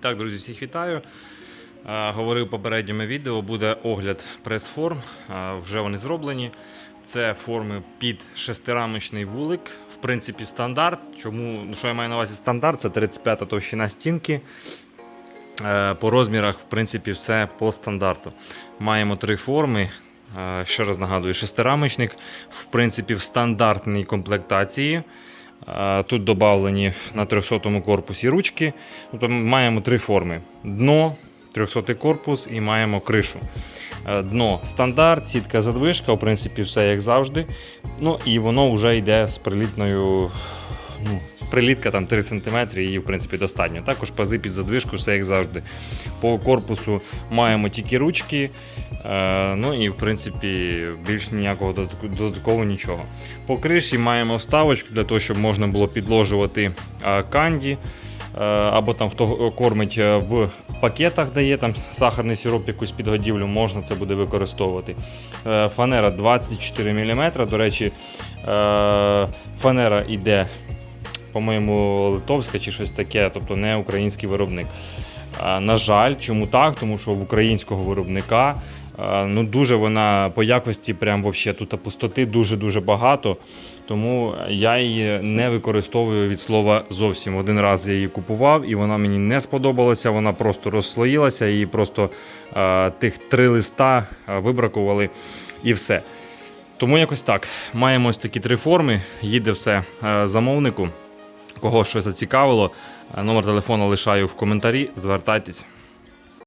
так, друзі, всіх вітаю. Говорив попередньому відео, буде огляд прес-форм. Вже вони зроблені. Це форми під шестирамочний вулик. В принципі, стандарт. Чому ну, що я маю на увазі стандарт? Це 35 та товщина стінки. Е, По розмірах, в принципі, все по стандарту. Маємо три форми. Е, Ще раз нагадую, шестирамочник, в принципі, в стандартній комплектації. Тут додавлені на 300 корпусі ручки. Тобто ми маємо три форми: дно, 300 корпус і маємо кришу. Е, Дно стандарт, сітка задвижка, в принципі, все як завжди. Ну і воно вже йде з прилітною. Ну, прилітка там 3 см, її в принципі достатньо. Також пази під задвижку, все як завжди. По корпусу маємо тільки ручки. Е, ну і в принципі більш ніякого додаткового нічого. По криші маємо вставочку для того, щоб можна було підложувати е, канді. Е, Або там хто кормить в пакетах, дає там сахарний сироп, якусь підгодівлю, можна це буде використовувати. Фанера 24 мм. До речі, фанера йде, по-моєму, литовська чи щось таке, тобто не український виробник. На жаль, чому так? Тому що в українського виробника ну, дуже вона по якості, прям вообще тут пустоти дуже-дуже багато. Тому я її не використовую від слова зовсім. Один раз я її купував, і вона мені не сподобалася. Вона просто розслоїлася, її просто е, тих три листа вибракували і все. Тому якось так. Маємо ось такі три форми. Їде все замовнику. Кого щось зацікавило, номер телефону лишаю в коментарі. Звертайтесь.